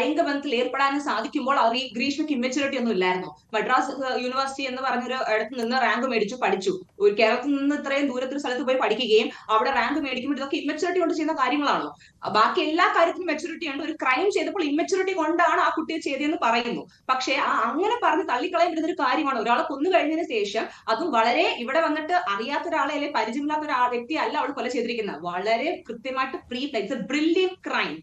ലൈംഗിക ബന്ധത്തിൽ ഏർപ്പെടാനും സാധിക്കുമ്പോൾ അവർ ഈ ഗ്രീഷ്മയ്ക്ക് ഇമ്മച്ചുരിറ്റി ഒന്നും ഇല്ലായിരുന്നു. മദ്രാസ് യൂണിവേഴ്സിറ്റി എന്ന് പറഞ്ഞൊരു ഇടത്ത് നിന്ന് റാങ്ക് മേടിച്ചു പഠിച്ചു. ഒരു കേരളത്തിൽ നിന്ന് ഇത്രയും ദൂരത്തൊരു സ്ഥലത്ത് പോയി പഠിക്കുകയും അവിടെ റാങ്ക് മേടിക്കുമ്പോൾ ഇതൊക്കെ ഇമ്മച്ചുറിറ്റി കൊണ്ട് ചെയ്യുന്ന കാര്യങ്ങളാണല്ലോ ബാക്കി എല്ലാ കാര്യത്തിനും മെച്ചൂരിറ്റി ഉണ്ട്. ഒരു ക്രൈം ചെയ്തപ്പോൾ ഇമ്മച്ചുറിറ്റി കൊണ്ടാണ് ആ കുട്ടിയെ ചെയ്തതെന്ന് പറയുന്നു. പക്ഷേ ആ അങ്ങനെ പറഞ്ഞ് തള്ളിക്കളയാൻ പറ്റുന്ന ഒരു കാര്യമാണ്. ഒരാളെ കൊന്നു കഴിഞ്ഞതിന് ശേഷം അതും വളരെ ഇവിടെ വന്നിട്ട് അറിയാത്ത ഒരാളെ അല്ലെങ്കിൽ പരിചയമില്ലാത്ത ഒരു വ്യക്തി അല്ല അവൾ കൊല ചെയ്തിരിക്കുന്നത്. വളരെ കൃത്യമായിട്ട് pre plan brilliant crime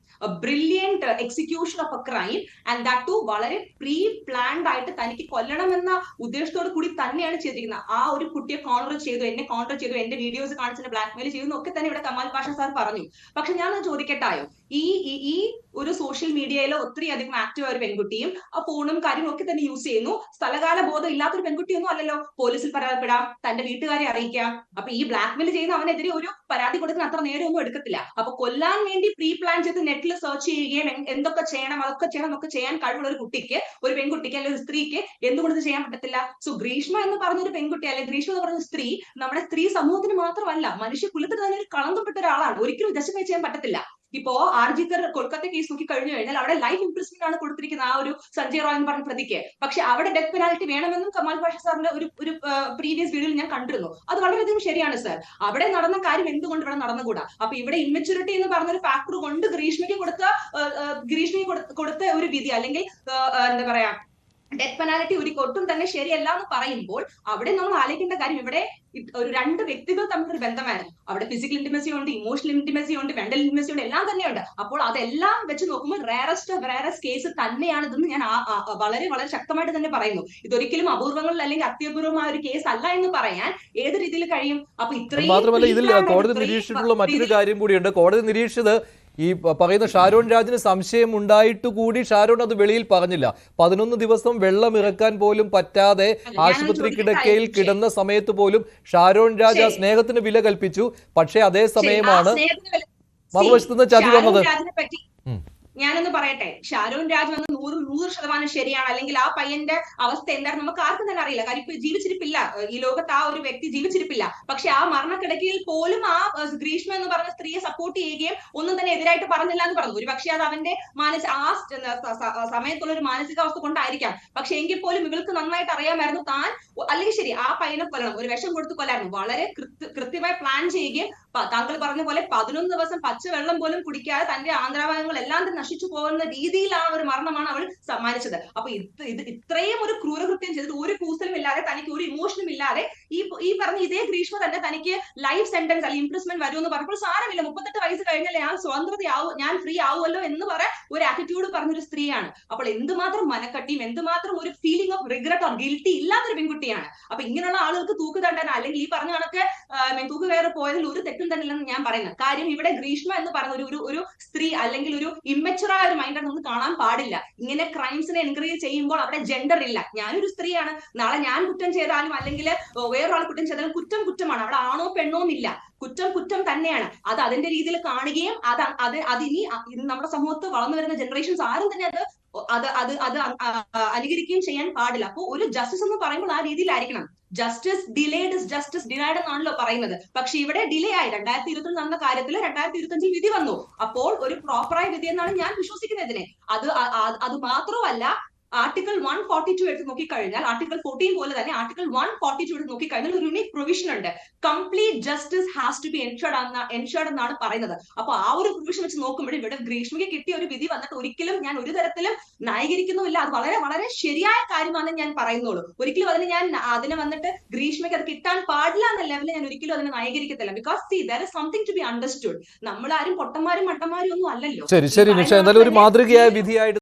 brilliant execution of a crime and that too വളരെ പ്രീ പ്ലാൻഡ് ആയിട്ട് തനിക്ക് കൊല്ലണമെന്ന ഉദ്ദേശത്തോട് കൂടി തന്നെയാണ് ചെയ്തിരിക്കുന്നത്. ആ ഒരു കുട്ടിയെ കോൺട്ര ചെയ്തു എന്നെ കോൺടാക്ട് ചെയ്തു എന്റെ വീഡിയോസ് കാണിച്ചിട്ട് ബ്ലാക്ക്മെയിൽ ചെയ്തു എന്നൊക്കെ തന്നെ ഇവിടെ കമാൽ പാഷ സാർ പറഞ്ഞു. പക്ഷെ ഞാൻ ചോദിക്കട്ടായോ ഈ- ഈ ഒരു സോഷ്യൽ മീഡിയയിൽ ഒത്തിരി അധികം ആക്റ്റീവ് ആയ ഒരു പെൺകുട്ടിയും ആ ഫോണും കാര്യങ്ങളും ഒക്കെ തന്നെ യൂസ് ചെയ്യുന്നു. സ്ഥലകാല ബോധം ഇല്ലാത്തൊരു പെൺകുട്ടിയൊന്നും അല്ലല്ലോ. പോലീസിൽ പരാതിപ്പെടാം തന്റെ വീട്ടുകാരെ അറിയിക്കാം. അപ്പൊ ഈ ബ്ലാക്ക്മെയിൽ ചെയ്യുന്ന അവനെതിരെ ഒരു പരാതി കൊടുക്കുന്ന അത്ര നേരെ ഒന്നും എടുക്കത്തില്ല. അപ്പൊ കൊല്ലാൻ വേണ്ടി പ്രീ പ്ലാൻ ചെയ്ത് നെറ്റിൽ സെർച്ച് ചെയ്യുകയും എന്തൊക്കെ ചെയ്യണം അതൊക്കെ ചെയ്യണം എന്നൊക്കെ ചെയ്യാൻ കഴിവുള്ള ഒരു കുട്ടിക്ക് ഒരു പെൺകുട്ടിക്ക് അല്ലെങ്കിൽ ഒരു സ്ത്രീക്ക് എന്തുകൊണ്ട് ചെയ്യാൻ പറ്റത്തില്ല? സോ ഗ്രീഷ്മ എന്ന് പറഞ്ഞ ഒരു പെൺകുട്ടി അല്ലെങ്കിൽ ഗ്രീഷ്മ എന്ന് പറഞ്ഞ സ്ത്രീ നമ്മുടെ സ്ത്രീ സമൂഹത്തിന് മാത്രമല്ല മനുഷ്യ കുലത്തിന് തന്നെ ഒരു കളങ്കപ്പെട്ട ഒരാളാണ്. ഒരിക്കലും ജസ്റ്റിഫൈ ചെയ്യാൻ പറ്റത്തില്ല. ഇപ്പോ ആർജിക്കർ കൊൽക്കത്ത കേസ് നോക്കി കഴിഞ്ഞു കഴിഞ്ഞാൽ അവിടെ ലൈഫ് ഇംപ്രസ്മെന്റ് ആണ് കൊടുത്തിരിക്കുന്ന ആ ഒരു സഞ്ജയ് റോയ് എന്ന് പറഞ്ഞ പ്രതിക്ക്. പക്ഷെ അവിടെ ഡെത്ത് പെനാൽറ്റി വേണമെന്നും കമാൽ പാഷ സാറിന്റെ ഒരു ഒരു പ്രീവിയസ് വീഡിയോയിൽ ഞാൻ കണ്ടിരുന്നു. അത് വളരെയധികം ശരിയാണ് സർ അവിടെ നടന്ന കാര്യം എന്തുകൊണ്ട് ഇവിടെ നടന്നുകൂടാ? അപ്പൊ ഇവിടെ ഇമ്മച്ചുരിറ്റി എന്ന് പറഞ്ഞ ഒരു ഫാക്ടർ കൊണ്ട് ഗ്രീഷ്മയ്ക്ക് കൊടുത്ത ഗ്രീഷ്മയ്ക്ക് കൊടുത്ത- ഒരു വിധി അല്ലെങ്കിൽ എന്താ പറയാ ഡെത്ത് പെനാലിറ്റി ഒരു ഒട്ടും തന്നെ ശരിയല്ല എന്ന് പറയുമ്പോൾ അവിടെ നമ്മൾ ആലോചിക്കേണ്ട കാര്യം ഇവിടെ ഒരു രണ്ട് വ്യക്തികൾ തമ്മിലൊരു ബന്ധമായിരുന്നു. അവിടെ ഫിസിക്കൽ ഇന്റിമസി ഉണ്ട് ഇമോഷണൽ ഇന്റിമസി ഉണ്ട് മെന്റൽ ഇന്റിമസി ഉണ്ട് എല്ലാം തന്നെയുണ്ട്. അപ്പോൾ അതെല്ലാം വെച്ച് നോക്കുമ്പോൾ റയറസ്റ്റ് റയറസ്റ്റ് കേസ് തന്നെയാണ് ഇതെന്ന് ഞാൻ വളരെ വളരെ ശക്തമായിട്ട് തന്നെ പറയുന്നു. ഇതൊരിക്കലും അപൂർവങ്ങളിൽ അല്ലെങ്കിൽ അത്യപൂർവമായ ഒരു കേസ് അല്ല എന്ന് പറയാൻ ഏത് രീതിയിൽ കഴിയും? അപ്പൊ ഇത്രയും മാത്രമല്ല ഇതിൽ കോടതി നിരീക്ഷിച്ചിട്ടുള്ള മറ്റൊരു കാര്യം കൂടിയുണ്ട്. കോടതി നിരീക്ഷിച്ചത് ഈ പറയുന്ന ഷാരോൺ രാജിന് സംശയം ഉണ്ടായിട്ട് കൂടി ഷാരോൺ അത് വെളിയിൽ പറഞ്ഞില്ല. പതിനൊന്ന് ദിവസം വെള്ളം ഇറക്കാൻ പോലും പറ്റാതെ ആശുപത്രി കിടക്കയിൽ കിടന്ന സമയത്ത് പോലും ഷാരോൺ രാജ് ആ സ്നേഹത്തിന് വില കൽപ്പിച്ചു. പക്ഷേ അതേ സമയമാണ് സ്നേഹത്തിന് വില- മറുവശത്ത് നിന്ന് ചതി വന്നത്. ഞാനൊന്ന് പറയട്ടെ ഷാരൂൺ രാജ് എന്ന് നൂറ് നൂറ് ശതമാനം ശരിയാണ്. അല്ലെങ്കിൽ ആ പയ്യന്റെ അവസ്ഥ എന്താണ് നമുക്ക് ആർക്കും തന്നെ അറിയില്ല. കാര്യം ഇപ്പൊ ജീവിച്ചിരിപ്പില്ല. ഈ ലോകത്ത് ആ ഒരു വ്യക്തി ജീവിച്ചിരിപ്പില്ല. പക്ഷെ ആ മരണക്കിടക്കയിൽ പോലും ആ ഗ്രീഷ്മ എന്ന് പറഞ്ഞ സ്ത്രീയെ സപ്പോർട്ട് ചെയ്യുകയും ഒന്നും തന്നെ എതിരായിട്ട് പറഞ്ഞില്ല എന്ന് പറഞ്ഞു. ഒരു പക്ഷേ അത് അവന്റെ മാനസ ആ സമയത്തുള്ള ഒരു മാനസികാവസ്ഥ കൊണ്ടായിരിക്കാം. പക്ഷെ എങ്കിൽ പോലും ഇവൾക്ക് നന്നായിട്ട് അറിയാമായിരുന്നു താൻ. അല്ലെങ്കിൽ ശരി ആ പയ്യനെ കൊല്ലണം. ഒരു വിഷം കൊടുത്ത് കൊല്ലായിരുന്നു. വളരെ കൃത്യ- കൃത്യമായി പ്ലാൻ ചെയ്യുകയും താങ്കൾ പറഞ്ഞ പോലെ പതിനൊന്ന് ദിവസം പച്ചവെള്ളം പോലും കുടിക്കാതെ തന്റെ ആന്ധ്രാഭാഗങ്ങൾ എല്ലാം തന്നെ നശിച്ചു പോകുന്ന രീതിയിലാണ് ഒരു മരണമാണ് അവൾ സമ്മാനിച്ചത്. അപ്പൊ ഇത് ഇത് ഇത്രയും ഒരു ക്രൂരകൃത്യം ചെയ്തിട്ട് ഒരു കൂസലും ഇല്ലാതെ തനിക്ക് ഒരു ഇമോഷനും ഇല്ലാതെ ഈ ഈ പറഞ്ഞ ഇതേ ഗ്രീഷ്മ തന്നെ തനിക്ക് ലൈഫ് സെന്റൻസ് അല്ലെങ്കിൽ ഇംപ്രസ്മെന്റ് എന്ന് പറഞ്ഞപ്പോൾ സാരമില്ല മുപ്പത്തെട്ട് വയസ്സ് കഴിഞ്ഞാൽ ഞാൻ സ്വതന്ത്രതയാവും ഞാൻ ഫ്രീ ആവുമല്ലോ എന്ന് പറയാൻ ഒരു ആറ്റിറ്റ്യൂഡ് പറഞ്ഞൊരു സ്ത്രീയാണ്. അപ്പോൾ എന്തുമാത്രം മനക്കട്ടിയും എന്തുമാത്രം ഒരു feeling of regret or guilty ഇല്ലാത്തൊരു പെൺകുട്ടിയാണ്. അപ്പൊ ഇങ്ങനെയുള്ള ആളുകൾക്ക് തൂക്ക് തണ്ടാൻ അല്ലെങ്കിൽ ഈ പറഞ്ഞ കണക്ക് തൂക്ക് കയറി പോയതിൽ ഒരു തെറ്റും തന്നെ ഇല്ലെന്ന് ഞാൻ പറയുന്നത് കാര്യം ഇവിടെ ഗ്രീഷ്മ എന്ന് പറയുന്ന ഒരു ഒരു സ്ത്രീ അല്ലെങ്കിൽ ഒരു ഇമ്മച്ചുറായ ഒരു മൈൻഡ് നമുക്ക് കാണാൻ പാടില്ല ഇങ്ങനെ ക്രൈംസിനെ എൻകറേജ് ചെയ്യുമ്പോൾ അവിടെ ജെൻഡർ ഇല്ല ഞാനൊരു സ്ത്രീയാണ് നാളെ ഞാൻ കുറ്റം ചെയ്താലും അല്ലെങ്കിൽ വേറൊരാൾ കുറ്റം ചെയ്താലും കുറ്റം കുറ്റമാണ് അവിടെ ആണോ പെണ്ണോ എന്നില്ല കുറ്റം കുറ്റം തന്നെയാണ് അത് അതിന്റെ രീതിയിൽ കാണുകയും അത് അത് അതിനി നമ്മുടെ സമൂഹത്ത് വളർന്നു വരുന്ന ജനറേഷൻസ് ആരും തന്നെ അത് അത് അത് അത് അനുകരിക്കുകയും ചെയ്യാൻ പാടില്ല അപ്പോൾ ഒരു ജസ്റ്റിസ് എന്ന് പറയുമ്പോൾ ആ രീതിയിലായിരിക്കണം ജസ്റ്റിസ് ഡിലേഡ് ജസ്റ്റിസ് ഡിനൈഡ് എന്നാണല്ലോ പറയുന്നത്. പക്ഷെ ഇവിടെ ഡിലേ ആയി. രണ്ടായിരത്തി ഇരുപത്തി നടന്ന കാര്യത്തിൽ രണ്ടായിരത്തി ഇരുപത്തി വിധി വന്നു. അപ്പോൾ ഒരു പ്രോപ്പറായ വിധി എന്നാണ് ഞാൻ വിശ്വസിക്കുന്നതിനെ അത് അ- അ- അത് മാത്രമല്ല ആർട്ടിക്കിൾ വൺ ഫോർട്ടി ടു എടുത്ത് നോക്കിക്കഴിഞ്ഞാൽ ആർട്ടിക്കിൾ ഫോർട്ടീൻ പോലെ തന്നെ ആർട്ടിക്കിൾ വൺ ഫോർട്ടി ടു എടുത്ത് നോക്കിക്കഴിഞ്ഞാൽ ഒരു യുണീക് പ്രൊവിഷൻ ഉണ്ട്. Complete justice has to be ensured ensured എന്നാണ് പറയുന്നത്. അപ്പൊ ആ ഒരു പ്രൊവിഷൻ വെച്ച് നോക്കുമ്പോൾ ഇവിടെ ഗ്രീഷ്മയ്ക്ക് കിട്ടിയ ഒരു വിധി വന്നിട്ട് ഒരിക്കലും ഞാൻ ഒരു തരത്തിലും ന്യായീകരിക്കുന്നുമില്ല. അത് വളരെ വളരെ ശരിയായ കാര്യമാണെന്ന് ഞാൻ പറയുന്നുള്ളൂ. ഒരിക്കലും അതിന് ഞാൻ അതിന് വന്നിട്ട് ഗ്രീഷ്മയ്ക്ക് അത് കിട്ടാൻ പാടില്ല എന്ന ലെവലിൽ ഞാൻ ഒരിക്കലും അതിനെ ന്യായീകരിക്കത്തില്ല. Because see there is something to be understood നമ്മൾ ആരും പൊട്ടന്മാരും മട്ടന്മാരും ഒന്നും അല്ലല്ലോ. ശരി ശരി നിഷ എന്തായാലും ഒരു മാതൃകയായ വിധിയായിട്ട്